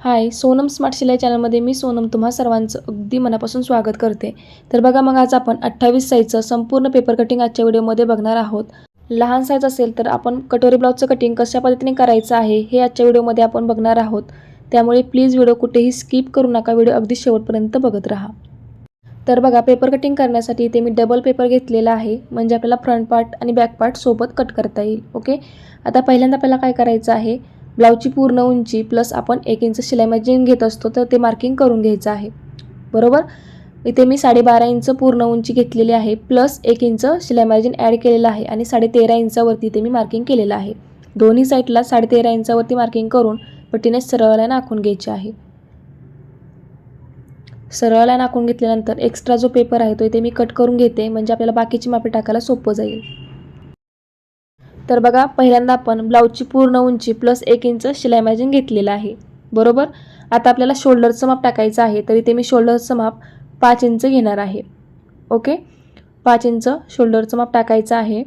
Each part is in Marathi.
हाय सोनम स्मार्ट शिलाई चॅनलमध्ये मी सोनम तुम्हा सर्वांचं अगदी मनापासून स्वागत करते. तर बघा मग आज आपण अठ्ठावीस साईजचं संपूर्ण पेपर कटिंग आजच्या व्हिडिओमध्ये बघणार आहोत. लहान साईज असेल तर आपण कटोरी ब्लाऊजचं कटिंग कशा पद्धतीने करायचं आहे हे आजच्या व्हिडिओमध्ये आपण बघणार आहोत. त्यामुळे प्लीज व्हिडिओ कुठेही स्किप करू नका व्हिडिओ अगदी शेवटपर्यंत बघत राहा. तर बघा पेपर कटिंग करण्यासाठी इथे मी डबल पेपर घेतलेला आहे म्हणजे आपल्याला फ्रंट पार्ट आणि बॅक पार्ट सोबत कट करता येईल ओके आता पहिल्यांदा आपल्याला काय करायचं आहे ब्लाऊजची पूर्ण उंची प्लस आपण एक इंच शिलाई मार्जिन घेत असतो तर ते मार्किंग करून घ्यायचं आहे. बरोबर? इथे मी साडेबारा इंच पूर्ण उंची घेतलेली आहे प्लस एक इंच शिलाई मार्जिन ॲड केलेलं आहे आणि साडे तेरा इंचावरती इथे मी मार्किंग केलेलं आहे. दोन्ही साईडला साडेतेरा इंचावरती मार्किंग करून पट्टीने सरळ लाईन आखून घ्यायची आहे. सरळ लाईन आखून घेतल्यानंतर एक्स्ट्रा जो पेपर आहे तो इथे मी कट करून घेते म्हणजे आपल्याला बाकीची मापे टाकायला सोपं जाईल. तर बघा पहिल्यांदा आपण ब्लाऊजची पूर्ण उंची प्लस एक इंच शिलाई मॅजिन घेतलेलं आहे. बरोबर? आता आपल्याला शोल्डरचं माप टाकायचं आहे तर इथे मी शोल्डरचं माप पाच इंच घेणार आहे. ओके पाच इंच शोल्डरचं माप टाकायचं आहे.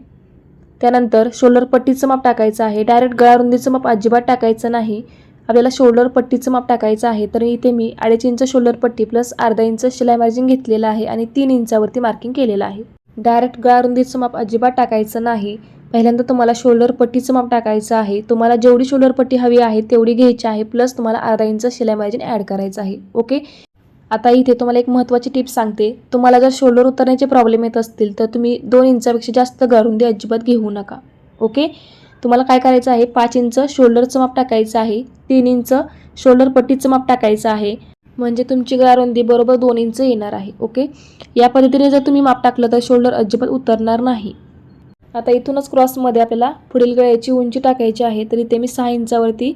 त्यानंतर शोल्डर पट्टीचं माप टाकायचं आहे. डायरेक्ट गळारुंदीचं माप अजिबात टाकायचं नाही. आपल्याला शोल्डर पट्टीचं माप टाकायचं आहे. तर इथे मी अडीच इंच शोल्डर पट्टी प्लस अर्धा इंच शिलाई मार्जिन घेतलेलं आहे आणि तीन इंचावरती मार्किंग केलेलं आहे. डायरेक्ट गळारुंदीचं माप अजिबात टाकायचं नाही. पहिल्यांदा तुम्हाला शोल्डर पट्टीचं माप टाकायचं आहे. तुम्हाला जेवढी शोल्डर पट्टी हवी आहे तेवढी घ्यायची आहे. प्लस तुम्हाला अर्धा इंच शिलाई मार्जिन ॲड करायचं आहे. ओके आता इथे तुम्हाला एक महत्त्वाची टिप सांगते. तुम्हाला जर शोल्डर उतरण्याचे प्रॉब्लेम येत असतील तर तुम्ही दोन इंचापेक्षा जास्त गारुंदी अजिबात घेऊ नका. ओके तुम्हाला काय करायचं आहे? पाच इंच शोल्डरचं माप टाकायचं आहे. तीन इंच शोल्डर पट्टीचं माप टाकायचं आहे. म्हणजे तुमची गारुंदी बरोबर दोन इंच येणार आहे. ओके या पद्धतीने जर तुम्ही माप टाकलं तर शोल्डर अजिबात उतरणार नाही. आता इथूनच क्रॉसमध्ये आपल्याला पुढील गळ्याची उंची टाकायची आहे. तर इथे मी सहा इंचावरती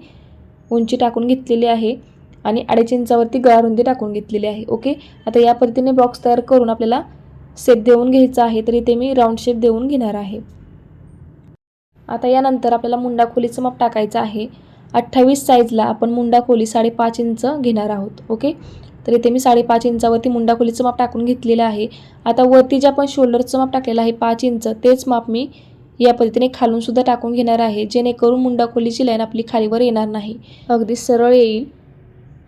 उंची टाकून घेतलेली आहे आणि अडीच इंचावरती गळारुंदी टाकून घेतलेली आहे. ओके? आता या पद्धतीने बॉक्स तयार करून आपल्याला शेप देऊन घ्यायचा आहे. तर इथे मी राऊंड शेप देऊन घेणार आहे. आता यानंतर आपल्याला मुंडा खोलीचं माप टाकायचं आहे. अठ्ठावीस साईजला आपण मुंडा खोली साडेपाच इंच घेणार आहोत. ओके? तर इथे मी साडेपाच इंचावरती मुंडाखोलीचं माप टाकून घेतलेलं आहे. आता वरती जे आपण शोल्डरचं माप टाकलेलं आहे पाच इंच तेच माप मी या पद्धतीने खालून सुद्धा टाकून घेणार आहे जेणेकरून मुंडाखोलीची लाईन आपली खालीवर येणार नाही. अगदी सरळ येईल.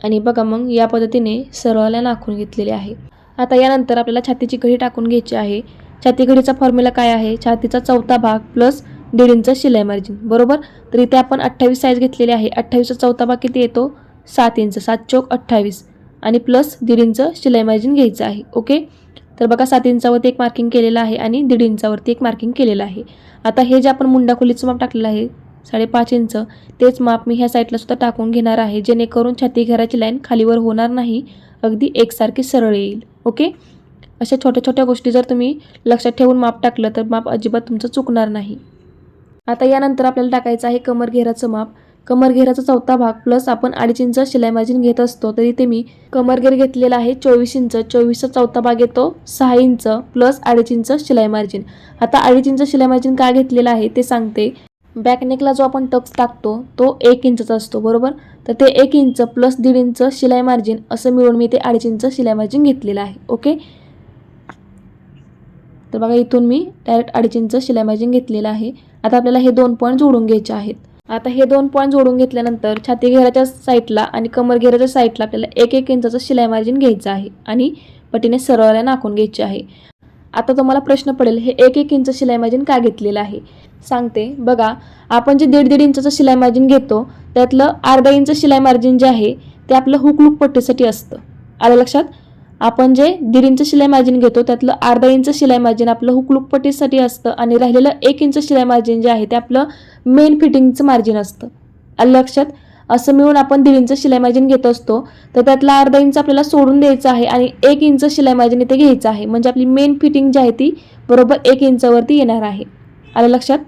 आणि बघा मग या पद्धतीने सरळ लाईन आखून घेतलेली आहे. आता यानंतर आपल्याला छातीची घडी टाकून घ्यायची आहे. छाती घडीचा फॉर्म्युला काय आहे? छातीचा चौथा भाग प्लस दीड इंच शिलाई मार्जिन बरोबर? तर इथे आपण अठ्ठावीस साईज घेतलेली आहे. अठ्ठावीसचा चौथा भाग किती येतो? सात इंच सात चौक अठ्ठावीस. आणि प्लस दीड इंच शिलाई मार्जिन घ्यायचं आहे ओके तर बघा सात इंचावरती एक मार्किंग केलेलं आहे आणि दीड इंचावरती एक मार्किंग केलेलं आहे. आता हे जे आपण मुंडा खोलीचं माप टाकलेलं आहे साडेपाच इंच तेच माप मी ह्या साईडला सुद्धा टाकून घेणार आहे जेणेकरून छाती घराची लाईन खालीवर होणार नाही अगदी एकसारखी सरळ येईल ओके अशा छोट्या छोट्या गोष्टी जर तुम्ही लक्षात ठेवून माप टाकलं तर माप अजिबात तुमचं चुकणार नाही. आता यानंतर आपल्याला टाकायचं आहे कमर घेराचं माप कमरघेराचा चौथा भाग प्लस आपण अडीच इंच शिलाई मार्जिन घेत असतो तर इथे मी कमरघेर घेतलेला आहे चोवीस इंच. चोवीसचा चौथा भाग येतो सहा इंच प्लस अडीच इंच शिलाई मार्जिन आता अडीच इंच शिलाई मार्जिन का घेतलेलं आहे ते सांगते. बॅकनेकला जो आपण टक्स टाकतो तो एक इंचचा असतो बरोबर? तर ते एक इंच प्लस दीड इंच शिलाई मार्जिन असं मिळून मी ते अडीच इंच शिलाई मार्जिन घेतलेलं आहे ओके? तर बघा इथून मी डायरेक्ट अडीच इंच शिलाई मार्जिन घेतलेलं आहे. आता आपल्याला हे दोन पॉईंट जोडून घ्यायचे आहेत. आता हे दोन पॉईंट जोडून घेतल्यानंतर छाती घेराच्या साईडला आणि कमर घेराच्या साईडला आपल्याला एक एक इंचाचं शिलाई मार्जिन घ्यायचं आहे आणि पटीने सरळला नाखून घ्यायची आहे. आता तुम्हाला प्रश्न पडेल हे एक एक इंच शिलाई मार्जिन का घेतलेलं आहे? सांगते बघा आपण जे दीड दीड इंचाचं शिलाई मार्जिन घेतो त्यातलं अर्धा इंच शिलाई मार्जिन जे आहे ते आपलं हुकलूक पट्टीसाठी असतं. आलं लक्षात? आपण जे दीड इंच शिलाई मार्जिन घेतो त्यातलं अर्धा इंच शिलाई मार्जिन आपलं हुकलुक पट्टीसाठी असतं आणि राहिलेलं एक इंच शिलाई मार्जिन जे आहे ते आपलं मेन फिटिंगचं मार्जिन असतं. आलं लक्षात असं मिळून आपण दीड इंच शिलाई मार्जिन घेत असतो तर त्यातला अर्धा इंच आपल्याला सोडून द्यायचं आहे आणि एक इंच शिलाई मार्जिन इथे घ्यायचं आहे. म्हणजे आपली मेन फिटिंग जी आहे ती बरोबर एक इंचावरती येणार आहे. आलं लक्षात?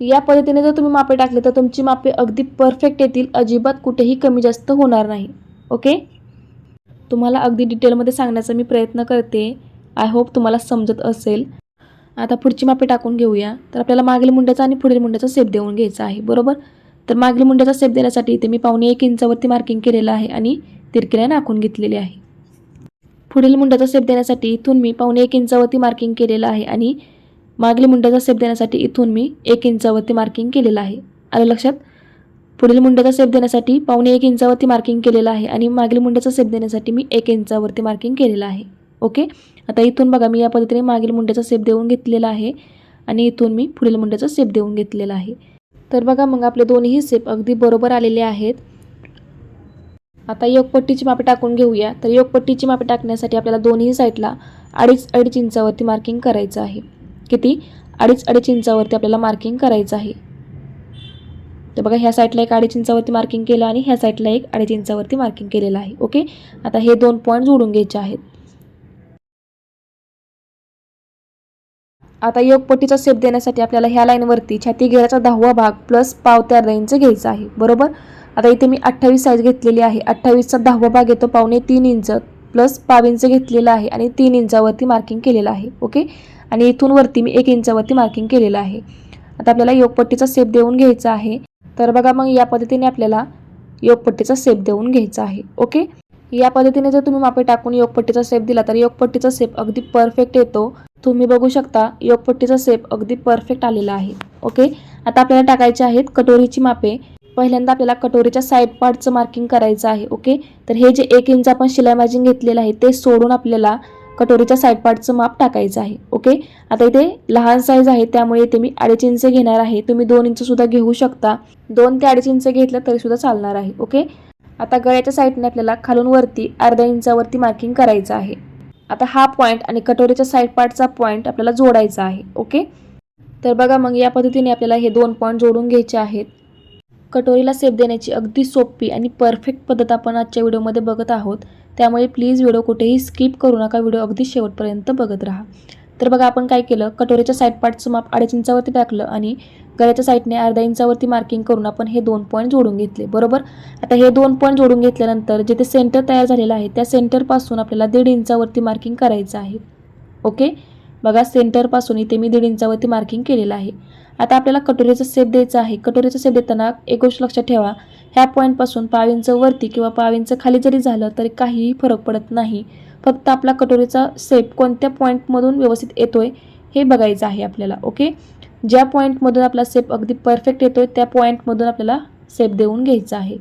या पद्धतीने जर तुम्ही मापे टाकले तर तुमची मापे अगदी परफेक्ट येतील. अजिबात कुठेही कमी जास्त होणार नाही. ओके? तुम्हाला अगदी डिटेलमध्ये सांगण्याचा मी प्रयत्न करते. आय होप तुम्हाला समजत असेल. आता पुढची मापे टाकून घेऊया. तर आपल्याला मागील मुंड्याचा आणि पुढील मुंड्याचा सेप देऊन घ्यायचा आहे. बरोबर? तर मागील मुंड्याचा सेप देण्यासाठी इथे मी पावणे एक इंचावरती मार्किंग केलेलं आहे आणि तिरकिऱ्या नाखून घेतलेली आहे. पुढील मुंड्याचा सेप देण्यासाठी इथून मी पावणे एक इंचावरती मार्किंग केलेलं आहे आणि मागील मुंड्याचा सेप देण्यासाठी इथून मी एक इंचावरती मार्किंग केलेलं आहे. आलं लक्षात? पुढील मुंड्याचा शेप देण्यासाठी पावणे एक इंचावरती मार्किंग केलेलं आहे आणि मागील मुंड्याचा शेप देण्यासाठी मी एक इंचावरती मार्किंग केलेलं आहे. ओके आता इथून बघा मी या पद्धतीने मागील मुंड्याचा शेप देऊन घेतलेला आहे आणि इथून मी पुढील मुंड्याचा शेप देऊन घेतलेला आहे. तर बघा मग आपले दोन्ही सेप अगदी बरोबर आलेले आहेत. आता योगपट्टीची मापे टाकून घेऊया. तर योगपट्टीची मापे टाकण्यासाठी आपल्याला दोन्ही साईडला अडीच अडीच इंचावरती मार्किंग करायचं आहे. किती? अडीच अडीच इंचावरती आपल्याला मार्किंग करायचं आहे. तर बघा ह्या साईडला एक अडीच इंचावरती मार्किंग केलं आणि ह्या साईडला एक अडीच इंचावरती मार्किंग केलेलं आहे ओके आता हे दोन पॉईंट जोडून घ्यायचे आहेत. आता योगपट्टीचा सेप देण्यासाठी आपल्याला ह्या लाईनवरती छाती घेराचा दहावा भाग प्लस पाव त्या इंच घ्यायचा आहे बरोबर? आता इथे मी अठ्ठावीस साईज घेतलेली आहे. अठ्ठावीसचा दहावा भाग येतो पावणे तीन इंच प्लस पाव इंच घेतलेलं आहे आणि तीन इंचावरती मार्किंग केलेलं आहे ओके आणि इथून वरती मी एक इंचावरती मार्किंग केलेलं आहे. आता आपल्याला योगपट्टीचा सेप देऊन घ्यायचा आहे. तर बघा मग या पद्धतीने आपल्याला योगपट्टीचा सेप देऊन घ्यायचा आहे. ओके या पद्धतीने जर तुम्ही मापे टाकून योगपट्टीचा सेप दिला तर योगपट्टीचा सेप अगदी परफेक्ट येतो. तुम्ही बघू शकता योगपट्टीचा सेप अगदी परफेक्ट आलेला आहे. ओके आता आपल्याला टाकायचे आहेत कटोरीची मापे. पहिल्यांदा आपल्याला कटोरीच्या साईड पार्टचं मार्किंग करायचं आहे. ओके तर हे जे एक इंच आपण शिलाई मार्जिन घेतलेलं आहे ते सोडून आपल्याला कटोरीच्या साईड पार्टचं माप टाकायचं आहे ओके? आता इथे लहान साईज आहे त्यामुळे इथे मी अडीच इंच घेणार आहे. तुम्ही दोन इंच सुद्धा घेऊ शकता. दोन ते अडीच इंच घेतलं तरी सुद्धा चालणार आहे ओके? आता गळ्याच्या साईडने आपल्याला खालून वरती अर्ध्या इंचावरती मार्किंग करायचं आहे. आता हा पॉईंट आणि कटोरीच्या साईड पार्टचा पॉईंट आपल्याला जोडायचा आहे ओके? तर बघा मग या पद्धतीने आपल्याला हे दोन पॉईंट जोडून घ्यायचे आहेत. कटोरीला सेप देण्याची अगदी सोपी आणि परफेक्ट पद्धत आपण आजच्या व्हिडिओमध्ये बघत आहोत. त्यामुळे प्लीज व्हिडिओ कुठेही स्किप करू नका. व्हिडिओ अगदी शेवटपर्यंत बघत राहा. तर बघा आपण काय केलं? कटोऱ्याच्या साईड पार्टचं माप अडीच इंचावरती टाकलं आणि गळ्याच्या साईडने अर्ध्या इंचावरती मार्किंग करून आपण हे दोन पॉईंट जोडून घेतले. बरोबर? आता हे दोन पॉईंट जोडून घेतल्यानंतर जिथे सेंटर तयार झालेलं आहे त्या सेंटरपासून आपल्याला दीड इंचावरती मार्किंग करायचं आहे. ओके बघा सेंटरपासून इथे मी दीड इंचावरती मार्किंग केलेलं आहे. आता आपल्याला कटोरीचा सेप द्यायचा आहे. कटोरीचा सेप देताना एक गोष्ट लक्षात ठेवा. ह्या पॉईंटपासून पावींचं वरती किंवा पावींचं खाली जरी झालं तरी काहीही फरक पडत नाही. फक्त आपला कटोरीचा सेप कोणत्या पॉईंटमधून व्यवस्थित येतोय हे बघायचं आहे आपल्याला ओके ज्या पॉईंटमधून आपला सेप अगदी परफेक्ट येतोय त्या पॉईंटमधून आपल्याला सेप देऊन घ्यायचा आहे.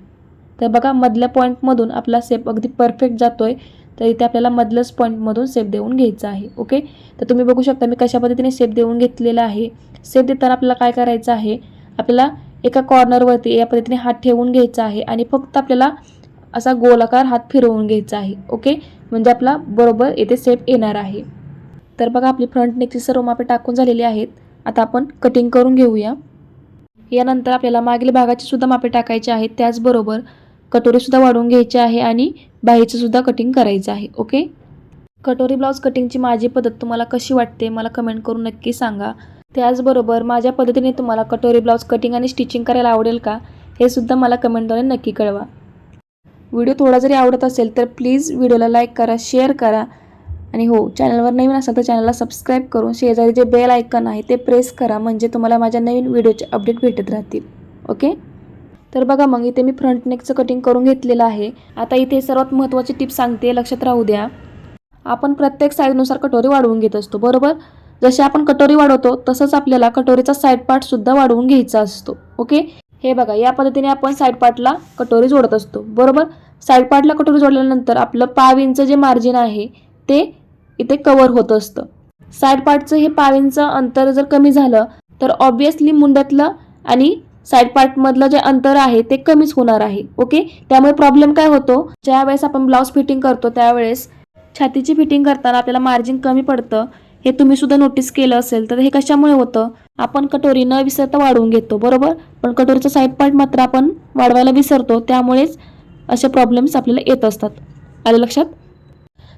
तर बघा मधल्या पॉईंटमधून आपला सेप अगदी परफेक्ट जातोय तर इथे आपल्याला मधल्याच पॉईंटमधून सेप देऊन घ्यायचा आहे ओके तर तुम्ही बघू शकता मी कशा पद्धतीने सेप देऊन घेतलेला आहे. सेप देताना आपल्याला काय करायचं आहे? आपल्याला एका कॉर्नरवरती या पद्धतीने हात ठेवून घ्यायचा आहे आणि फक्त आपल्याला असा गोलाकार हात फिरवून घ्यायचा आहे. ओके म्हणजे आपला बरोबर येथे सेप येणार आहे. तर बघा आपली फ्रंट नेकची सर्व मापे टाकून झालेली आहेत. आता आपण कटिंग करून घेऊया. यानंतर आपल्याला मागील भागाची सुद्धा मापे टाकायची आहेत. त्याचबरोबर कटोरीसुद्धा वाढवून घ्यायची आहे आणि बाहीचंसुद्धा कटिंग करायचं आहे. ओके कटोरी ब्लाऊज कटिंगची माझी पद्धत तुम्हाला कशी वाटते? मला कमेंट करून नक्की सांगा. त्याचबरोबर माझ्या पद्धतीने तुम्हाला कटोरी ब्लाऊज कटिंग आणि स्टिचिंग करायला आवडेल का हे सुद्धा मला कमेंटद्वारे नक्की कळवा. व्हिडिओ थोडा जरी आवडत असेल तर प्लीज व्हिडिओला लाईक करा शेअर करा. आणि हो चॅनलवर नवीन असाल तर चॅनलला सबस्क्राईब करून शेजारी जे बेल आयकन आहे ते प्रेस करा म्हणजे तुम्हाला माझ्या नवीन व्हिडिओचे अपडेट भेटत राहतील. ओके? तर बघा मग इथे मी फ्रंट नेकचं कटिंग करून घेतलेलं आहे. आता इथे सर्वात महत्त्वाची टिप सांगते लक्षात राहू द्या. आपण प्रत्येक साईजनुसार कटोरी वाढवून घेत असतो बरोबर? जसे आपण कटोरी वाढवतो तसंच आपल्याला कटोरीचा साईड पार्ट सुद्धा वाढवून घ्यायचा असतो. ओके हे बघा या पद्धतीने आपण साईड पार्टला कटोरी जोडत असतो. बरोबर? साईड पार्टला कटोरी जोडल्यानंतर आपलं पाव इंच जे मार्जिन आहे ते इथे कवर होत असतं. साईड पार्टचं हे पाव इंच अंतर जर कमी झालं तर ऑब्विसली मुंड्यातलं आणि साईड पार्टमधलं जे अंतर आहे ते कमीच होणार आहे. ओके त्यामुळे प्रॉब्लेम काय होतो? ज्यावेळेस आपण ब्लाऊज फिटिंग करतो त्यावेळेस छातीची फिटिंग करताना आपल्याला मार्जिन कमी पडतं. हे तुम्ही सुद्धा नोटीस केलं असेल तर हे कशामुळे होतं? आपण कटोरी न विसरता वाढवून घेतो बरोबर? पण कटोरीचा साईड पार्ट मात्र आपण वाढवायला विसरतो त्यामुळेच असे प्रॉब्लेम्स आपल्याला येत असतात. आलं लक्षात?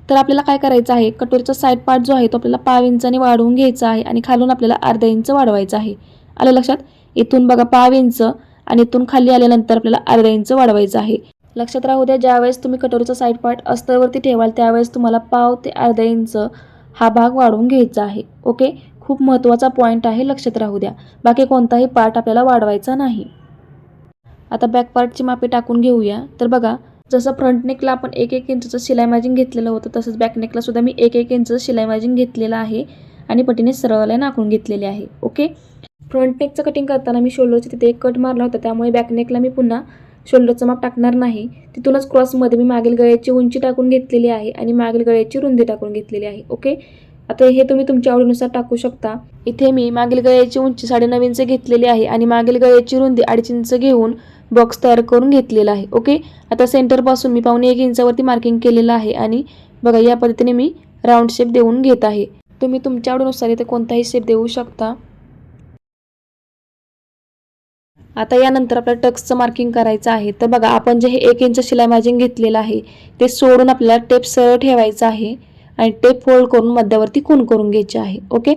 तर आपल्याला काय करायचं आहे? कटोरीचा साईड पार्ट जो आहे तो आपल्याला पाव इंचाने वाढवून घ्यायचा आहे आणि खालून आपल्याला अर्धा इंच वाढवायचा आहे. आलं लक्षात? इथून बघा पाव इंच आणि इथून खाली आल्यानंतर आपल्याला अर्धा इंच वाढवायचं आहे. लक्षात राहू द्या ज्यावेळेस तुम्ही कटोरीचा साईड पार्ट अस्तरवरती ठेवाल त्यावेळेस तुम्हाला पाव ते अर्धा इंच हा भाग वाढवून घ्यायचा आहे. ओके? खूप महत्त्वाचा पॉईंट आहे लक्षात राहू द्या. बाकी कोणताही पार्ट आपल्याला वाढवायचा नाही. आता बॅक पार्टची मापे टाकून घेऊया. तर बघा जसं फ्रंट नेकला आपण एक एक इंचचं शिलाई मार्जिन घेतलेलं होतं तसंच बॅक नेकला सुद्धा मी एक एक इंचचं शिलाई मार्जिन घेतलेलं आहे आणि पटीने सरळ लाईन आखून घेतलेली आहे. ओके? फ्रंट नेकचं कटिंग करताना मी शोल्डरचे तिथे एक कट मारला होता त्यामुळे बॅक नेकला मी पुन्हा शोल्डरचं माप टाकणार नाही. तिथूनच क्रॉसमध्ये मी मागील गळ्याची उंची टाकून घेतलेली आहे आणि मागील गळ्याची रुंदी टाकून घेतलेली आहे. ओके? आता हे तुम्ही तुमच्या आवडीनुसार टाकू शकता. इथे मी मागील गळ्याची उंची साडेनऊ इंच घेतलेली आहे आणि मागील गळ्याची रुंदी अडीच इंच घेऊन बॉक्स तयार करून घेतलेला आहे. ओके? आता सेंटरपासून मी पावणे एक इंचावरती मार्किंग केलेलं आहे आणि बघा या पद्धतीने मी राऊंड शेप देऊन घेत आहे. तुम्ही तुमच्या आवडीनुसार इथे कोणताही शेप देऊ शकता. आता यानंतर आपल्याला टक्सचं मार्किंग करायचं आहे. तर बघा आपण जे हे एक इंच शिलाई मार्जिन घेतलेलं आहे ते सोडून आपल्याला टेप सरळ ठेवायचं आहे आणि टेप फोल्ड करून मध्यावरती खून करून घ्यायची आहे. ओके?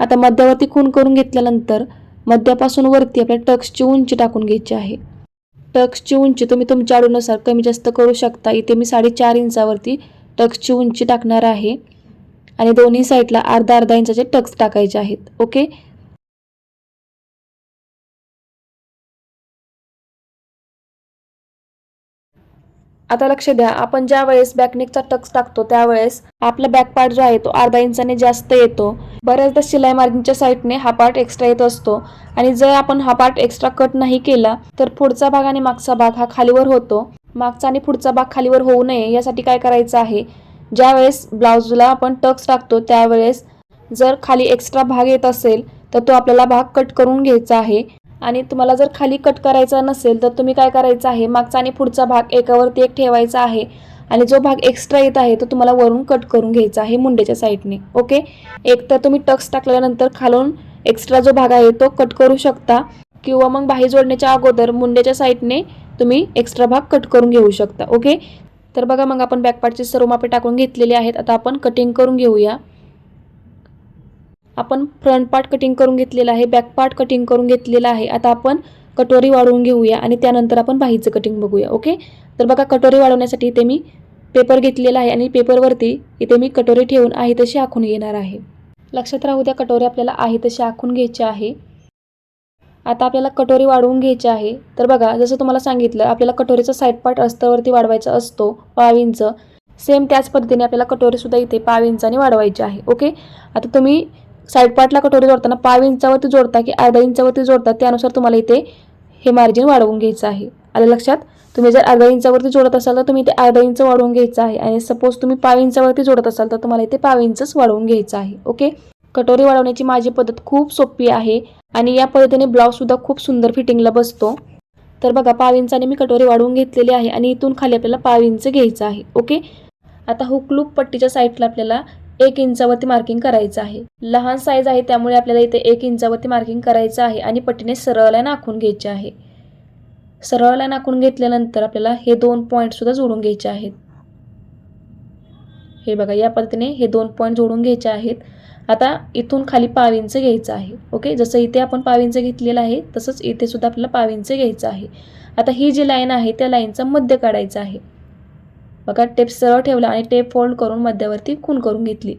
आता मध्यावरती खून करून घेतल्यानंतर मध्यापासून वरती आपल्याला टक्सची उंची टाकून घ्यायची आहे. टक्सची उंची तुम्ही तुमच्या आडूनुसार कमी जास्त करू शकता. इथे मी साडेचार इंचावरती टक्सची उंची टाकणार आहे. आणि दोन्ही साईडला अर्धा अर्धा इंचाचे टक्स टाकायचे आहेत. ओके? आता लक्ष द्या आपण ज्या वेळेस बॅकनेकचा टक्स टाकतो त्यावेळेस आपला बॅक पार्ट जो आहे तो अर्धा इंचाने जास्त येतो. बऱ्याचदा शिलाई मार्जिनच्या साईडने हा पार्ट एक्स्ट्रा येत असतो. आणि जर आपण हा पार्ट एक्स्ट्रा कट नाही केला तर पुढचा भाग आणि मागचा भाग हा खालीवर होतो. मागचा आणि पुढचा भाग खालीवर होऊ नये यासाठी काय करायचं आहे? ज्या वेळेस ब्लाऊजला आपण टक्स टाकतो त्यावेळेस जर खाली एक्स्ट्रा भाग येत असेल तर तो आपल्याला भाग कट करून घ्यायचा आहे. आणि तुम्हाला जर खाली कट करायचा नसेल तर तुम्ही काय करायचं आहे? मागचा आणि पुढचा भाग एकावरती एक ठेवायचा आहे. आणि जो भाग एक्स्ट्रा येत आहे तो तुम्हाला वरून कट करून घ्यायचा आहे मुंड्याच्या साईडने ओके एक तर तुम्ही टक्स टाकल्यानंतर खालून एक्स्ट्रा जो भाग आहे तो कट करू शकता. किंवा मग बाही जोडण्याच्या अगोदर मुंड्याच्या साईडने तुम्ही एक्स्ट्रा भाग कट करून घेऊ शकता. ओके तर बघा मग आपण बॅकपार्टचे सर्व मापे टाकून घेतलेले आहेत. आता आपण कटिंग करून घेऊया. आपण फ्रंट पार्ट कटिंग करून घेतलेला आहे बॅक पार्ट कटिंग करून घेतलेला आहे. आता आपण कटोरी वाढवून घेऊया आणि त्यानंतर आपण बाहीचं कटिंग बघूया ओके तर बघा कटोरी वाढवण्यासाठी इथे मी पेपर घेतलेला आहे आणि पेपरवरती इथे मी कटोरी ठेवून आहे तशी आखून घेणार आहे. लक्षात राहू द्या कटोरी आपल्याला आहे तशी आखून घ्यायची आहे. आता आपल्याला कटोरी वाढवून घ्यायची आहे. तर बघा जसं तुम्हाला सांगितलं आपल्याला कटोरीचा साईड पार्ट अस्तरवरती वाढवायचा असतो पाव इंच सेम त्याच पद्धतीने आपल्याला कटोरीसुद्धा इथे पाव इंचाने वाढवायची आहे ओके आता तुम्ही साईड पार्टला कटोरी जोडताना पाव इंचावरती जोडता की अर्धा इंचावरती जोडता त्यानुसार तुम्हाला इथे हे मार्जिन वाढवून घ्यायचं आहे. आलं लक्षात? तुम्ही जर अर्धा इंचावरती जोडत असाल तर तुम्ही इथे अर्धा इंच वाढवून घ्यायचं आहे. आणि सपोज तुम्ही पाव इंचावरती जोडत असाल तर तुम्हाला इथे पाव इंचच वाढवून घ्यायचं आहे. ओके? कटोरी वाढवण्याची माझी पद्धत खूप सोपी आहे आणि या पद्धतीने ब्लाऊजसुद्धा खूप सुंदर फिटिंगला बसतो. तर बघा पाव इंचाने मी कटोरी वाढवून घेतलेली आहे आणि इथून खाली आपल्याला पाव इंच घ्यायचं आहे. ओके? आता हुक लूप पट्टीच्या साईडला आपल्याला एक इंचावरती मार्किंग करायचं आहे. लहान साईज आहे त्यामुळे आपल्याला इथे एक इंचावरती मार्किंग करायचं आहे आणि पट्टीने सरळ लाईन आखून घ्यायची आहे. सरळ लाईन आखून घेतल्यानंतर आपल्याला हे दोन पॉईंटसुद्धा जोडून घ्यायचे आहेत. हे बघा या पद्धतीने हे दोन पॉईंट जोडून घ्यायचे आहेत. आता इथून खाली पाविंचं घ्यायचं आहे ओके? जसं इथे आपण पाविंचं घेतलेलं आहे तसंच इथे सुद्धा आपल्याला पाविंचं घ्यायचं आहे. आता ही जी लाईन आहे त्या लाईनचा मध्य काढायचा आहे. बघा टेप सरळ ठेवला आणि टेप फोल्ड करून मध्यावरती खून करून घेतली.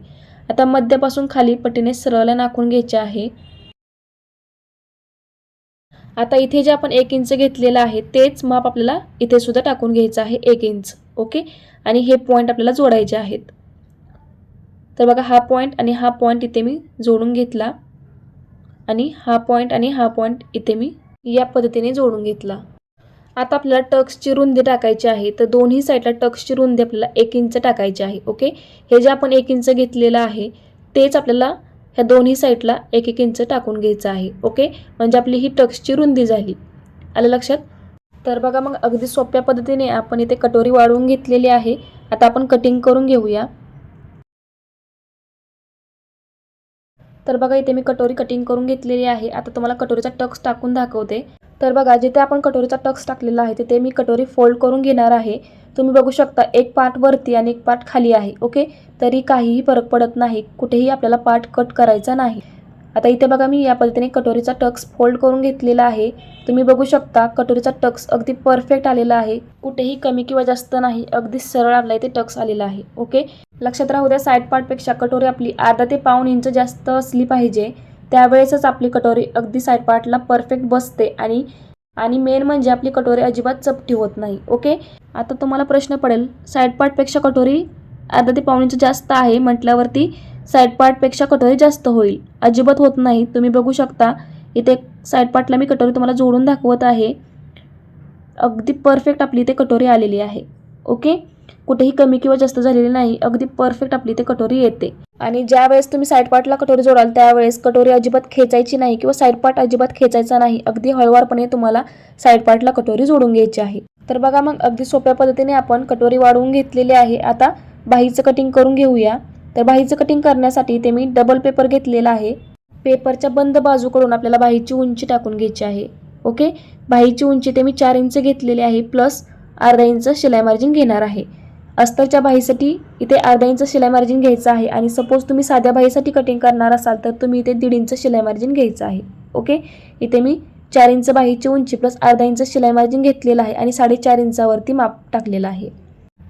आता मध्यापासून खाली पट्टीने सरळ नाखून घ्यायचे आहे. आता इथे जे आपण एक इंच घेतलेलं आहे तेच माप आपल्याला इथे सुद्धा टाकून घ्यायचं आहे एक इंच. ओके? आणि हे पॉईंट आपल्याला जोडायचे आहेत. तर बघा हा पॉईंट आणि हा पॉईंट इथे मी जोडून घेतला. आणि हा पॉईंट आणि हा पॉईंट इथे मी या पद्धतीने जोडून घेतला. आता आपल्याला टक्सची रुंदी टाकायची आहे तर दोन्ही साईडला टक्सची रुंदी आपल्याला एक इंच टाकायची आहे ओके हे जे आपण एक इंच घेतलेलं आहे तेच आपल्याला ह्या दोन्ही साईडला एक एक इंच टाकून घ्यायचं आहे ओके म्हणजे आपली ही टक्सची रुंदी झाली. आलं लक्षात? तर बघा मग अगदी सोप्या पद्धतीने आपण इथे कटोरी वाढवून घेतलेली आहे. आता आपण कटिंग करून घेऊया. तर बघा इथे मी कटोरी कटिंग करून घेतलेली आहे. आता तुम्हाला कटोरीचा टक्स टाकून दाखवते. तर बघा जिथे आपण कटोरीचा टक्स टाकलेला आहे तिथे मी कटोरी फोल्ड करून घेणार आहे. तुम्ही बघू शकता एक पार्ट वरती आणि एक पार्ट खाली आहे ओके तरी काहीही फरक पडत नाही. कुठेही आपल्याला पार्ट कट करायचा नाही. आता इथे बघा मी या पद्धतीने कटोरीचा टक्स फोल्ड करून घेतलेला आहे. तुम्ही बघू शकता कटोरीचा टक्स अगदी परफेक्ट आलेला आहे. कुठेही कमी किंवा जास्त नाही अगदी सरळ आपला इथे टक्स आलेला आहे. ओके? लक्षात राहू द्या साईड पार्टपेक्षा कटोरी आपली अर्धा ते पाऊण इंच जास्त असली पाहिजे. त्यावेळेसच आपली कटोरी अगदी साईड पार्टला परफेक्ट बसते आणि आणि मेन म्हणजे आपली कटोरी अजिबात चपटी होत नाही. ओके? आता तुम्हाला प्रश्न पडेल साईड पार्टपेक्षा कटोरी अर्धा ते पाऊन इंच जास्त आहे म्हटल्यावरती साईड पार्टपेक्षा कटोरी जास्त होईल. अजिबात होत नाही. तुम्ही बघू शकता इथे साईड पार्टला मी कटोरी तुम्हाला जोडून दाखवत आहे. अगदी परफेक्ट आपली इथे कटोरी आलेली आहे. ओके? कुठेही कमी किंवा जास्त झालेली नाही. अगदी परफेक्ट आपली इथे कटोरी येते. आणि ज्या वेळेस तुम्ही साईड पार्टला कटोरी जोडाल त्यावेळेस कटोरी अजिबात खेचायची नाही किंवा साईड पार्ट अजिबात खेचायचा नाही. अगदी हळवारपणे तुम्हाला साईड पार्टला कटोरी जोडून घ्यायची आहे. तर बघा मग अगदी सोप्या पद्धतीने आपण कटोरी वाढवून घेतलेली आहे. आता बाहीचं कटिंग करून घेऊया. तर बाहीचं कटिंग करण्यासाठी ते मी डबल पेपर घेतलेला आहे. पेपरच्या बंद बाजूकडून आपल्याला बाहीची उंची टाकून घ्यायची आहे. ओके बाहीची उंची ते मी चार इंच घेतलेली आहे प्लस अर्धा इंच शिलाई मार्जिन घेणार आहे. अस्तरच्या बाहीसाठी इथे अर्धा इंच शिलाई मार्जिन घ्यायचं आहे आणि सपोज तुम्ही साध्या बाहीसाठी कटिंग करणार असाल तर तुम्ही इथे दीड इंच शिलाई मार्जिन घ्यायचं आहे. ओके इथे मी चार इंच बाहीची उंची प्लस अर्धा इंच शिलाई मार्जिन घेतलेलं आहे आणि साडेचार इंचावरती माप टाकलेलं आहे.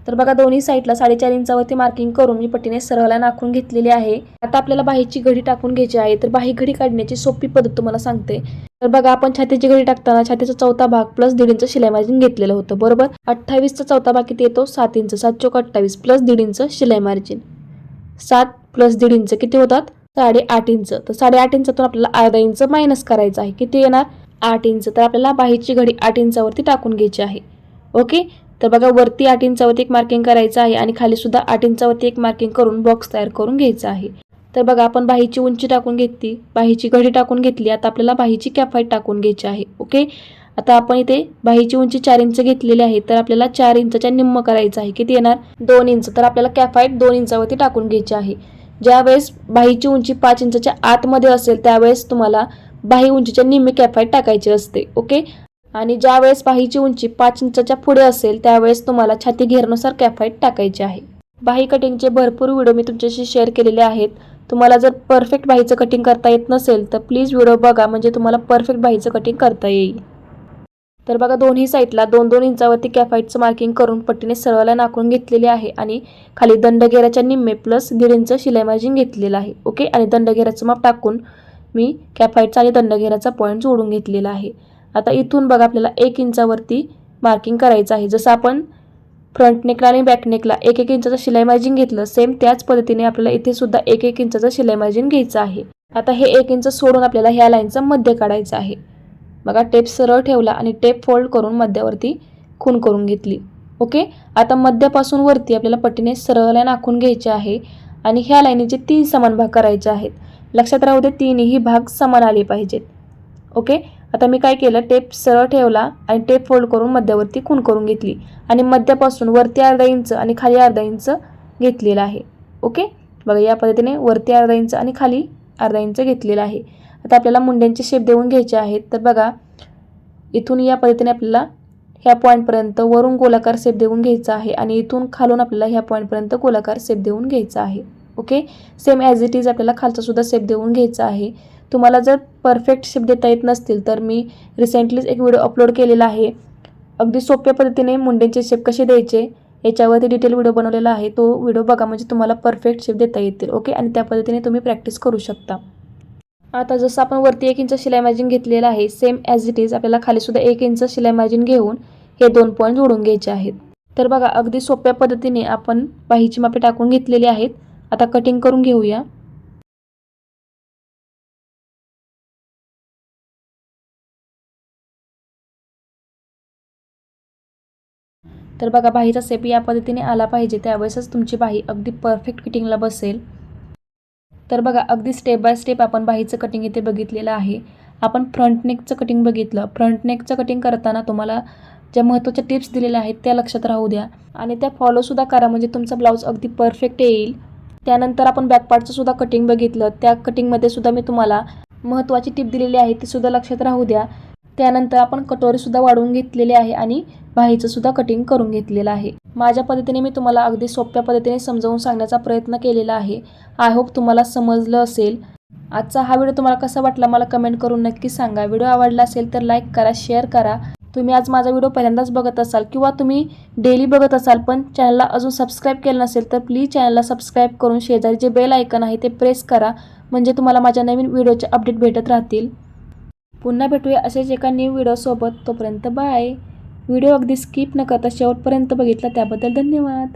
तर बघा दोन्ही साईडला साडेचार इंचावरती मार्किंग करून मी पट्टीने सरळला नाखून घेतलेली आहे. आता आपल्याला बाहीची घडी टाकून घ्यायची आहे तर बाही घडी काढण्याची सोपी पद्धत तुम्हाला सांगते. तर बघा आपण छातीची घडी टाकताना छातीचा चौथा भाग प्लस दीड इंच शिलाई मार्जिन घेतलेलं होतं बरोबर? अठ्ठावीसचा चौथा भाग किती येतो? सात इंच. सात चौक अठ्ठावीस प्लस दीड इंच शिलाई मार्जिन सात प्लस दीड इंच किती होतात? साडेआठ इंच. तर साडेआठ इंचातून आपल्याला अर्धा इंच मायनस करायचं आहे. किती येणार? आठ इंच. तर आपल्याला बाहीची घडी आठ इंचावरती टाकून घ्यायची आहे. ओके? तर बघा वरती आठ इंचावरती एक मार्किंग करायचं आहे आणि खाली सुद्धा आठ इंचावरती एक मार्किंग करून बॉक्स तयार करून घ्यायचा आहे. तर बघा आपण बाहीची उंची टाकून घेतली बाहीची घडी टाकून घेतली आता आपल्याला बाहीची कॅफाईट टाकून घ्यायची आहे ओके? आता आपण इथे बाहीची उंची चार इंच घेतलेली आहे तर आपल्याला चार इंचच्या निम्म करायचं आहे. किती येणार? दोन इंच. तर आपल्याला कॅफाईट दोन इंचावरती टाकून घ्यायची आहे. ज्यावेळेस बाहीची उंची पाच इंचाच्या आतमध्ये असेल त्यावेळेस तुम्हाला बाही उंचीच्या निम्मी कॅफाईट टाकायची असते ओके? आणि ज्या वेळेस बाहीची उंची पाच इंचाच्या पुढे असेल त्यावेळेस तुम्हाला छाती घेरनुसार कॅफाईट टाकायची आहे. बाही कटिंगचे भरपूर व्हिडिओ मी तुमच्याशी शेअर केलेले आहेत. तुम्हाला जर परफेक्ट बाहीचं कटिंग करता येत नसेल तर प्लीज व्हिडिओ बघा म्हणजे तुम्हाला परफेक्ट बाहीचं कटिंग करता येईल. तर बघा दोन्ही साईडला दोन दोन इंचावरती कॅफाईटचं मार्किंग करून पट्टीने सरळला नाकून घेतलेली आहे आणि खाली दंडघेराच्या निम्मे प्लस दीड इंच शिलाई मार्जिन घेतलेलं आहे ओके? आणि दंडगेराचं माप टाकून मी कॅफाईटचा आणि दंडगेराचा पॉईंट जोडून घेतलेला आहे. आता इथून बघा आपल्याला एक इंचावरती मार्किंग करायचं आहे. जसं आपण फ्रंट नेकला आणि बॅक नेकला एक एक इंचाचं शिलाई मार्जिन घेतलं सेम त्याच पद्धतीने आपल्याला इथे सुद्धा एक एक इंचाचं शिलाई मार्जिन घ्यायचं आहे. आता हे एक इंच सोडून आपल्याला ह्या लाईनचं मध्य काढायचं आहे. बघा टेप सरळ ठेवला आणि टेप फोल्ड करून मध्यावरती खून करून घेतली. ओके आता मध्यापासून वरती आपल्याला पट्टीने सरळ लाईन आखून घ्यायची आहे आणि ह्या लाईनीचे तीन समान भाग करायचे आहेत. लक्षात राहू दे तीनही भाग समान आले पाहिजेत. ओके आता मी काय केलं टेप सरळ ठेवला आणि टेप फोल्ड करून मध्यावरती खून करून घेतली. आणि मध्यापासून वरती अर्धा इंच आणि खाली अर्धा इंच घेतलेला आहे. ओके? बघा या पद्धतीने वरती अर्धा इंच आणि खाली अर्धा इंच घेतलेला आहे. आता आपल्याला मुंड्यांचे शेप देऊन घ्यायचे आहेत. तर बघा इथून या पद्धतीने आपल्याला ह्या पॉईंटपर्यंत वरून गोलाकार सेप देऊन घ्यायचा आहे आणि इथून खालून आपल्याला ह्या पॉईंटपर्यंत गोलाकार सेप देऊन घ्यायचा आहे. Okay? Same as it is आपल्याला खालचा सुद्धा देऊन घ्यायचा आहे. तुम्हाला जर परफेक्ट शेप देता येत नसतील तर मी रिसेंटलीच एक व्हिडिओ अपलोड केलेला आहे. अगदी सोप्या पद्धतीने मुंडेंचे शेप कसे द्यायचे याच्यावरती डिटेल व्हिडिओ बनवलेला आहे. तो व्हिडिओ बघा म्हणजे तुम्हाला परफेक्ट शेप देता येतील ओके आणि त्या पद्धतीने तुम्ही प्रॅक्टिस करू शकता. आता जसं आपण वरती एक इंच शिलाई मार्जिन घेतलेलं आहे सेम ॲज इट इज आपल्याला खालीसुद्धा एक इंच शिलाई मार्जिन घेऊन हे दोन पॉईंट जोडून घ्यायचे आहेत. तर बघा अगदी सोप्या पद्धतीने आपण बाहीची मापे टाकून घेतलेली आहेत. आता कटिंग करून घेऊया. तर बघा बाहीचा सेप या पद्धतीने आला पाहिजे. त्यावेळेसच तुमची बाही अगदी परफेक्ट फिटिंगला बसेल. तर बघा अगदी स्टेप बाय स्टेप आपण बाहीचं कटिंग इथे बघितलेलं आहे. आपण फ्रंट नेकचं कटिंग बघितलं. फ्रंट नेकचं कटिंग करताना तुम्हाला ज्या महत्त्वाच्या टिप्स दिलेल्या आहेत त्या लक्षात राहू द्या. आणि त्या फॉलोसुद्धा करा म्हणजे तुमचा ब्लाऊज अगदी परफेक्ट येईल. त्यानंतर आपण बॅकपार्टचं सुद्धा कटिंग बघितलं. त्या कटिंगमध्ये सुद्धा मी तुम्हाला महत्त्वाची टिप दिलेली आहे ती सुद्धा लक्षात राहू द्या. त्यानंतर आपण कटोरीसुद्धा वाढवून घेतलेली आहे आणि बाहीचं सुद्धा कटिंग करून घेतलेलं आहे. माझ्या पद्धतीने मी तुम्हाला अगदी सोप्या पद्धतीने समजावून सांगण्याचा प्रयत्न केलेला आहे. आय होप तुम्हाला समजलं असेल. आजचा हा व्हिडिओ तुम्हाला कसा वाटला मला कमेंट करून नक्की सांगा. व्हिडिओ आवडला असेल तर लाईक करा शेअर करा. तुम्ही आज माझा व्हिडिओ पहिल्यांदाच बघत असाल किंवा तुम्ही डेली बघत असाल पण चॅनलला अजून सबस्क्राईब केलं नसेल तर प्लीज चॅनलला सबस्क्राईब करून शेजारी जे बेल आयकन आहे ते प्रेस करा. म्हणजे तुम्हाला माझ्या नवीन व्हिडिओचे अपडेट भेटत राहतील. पुन्हा भेटूया असेच एका न्यू व्हिडिओसोबत तोपर्यंत बाय व्हिडिओ अगदी स्किप न करता शेवटपर्यंत बघितला त्याबद्दल धन्यवाद.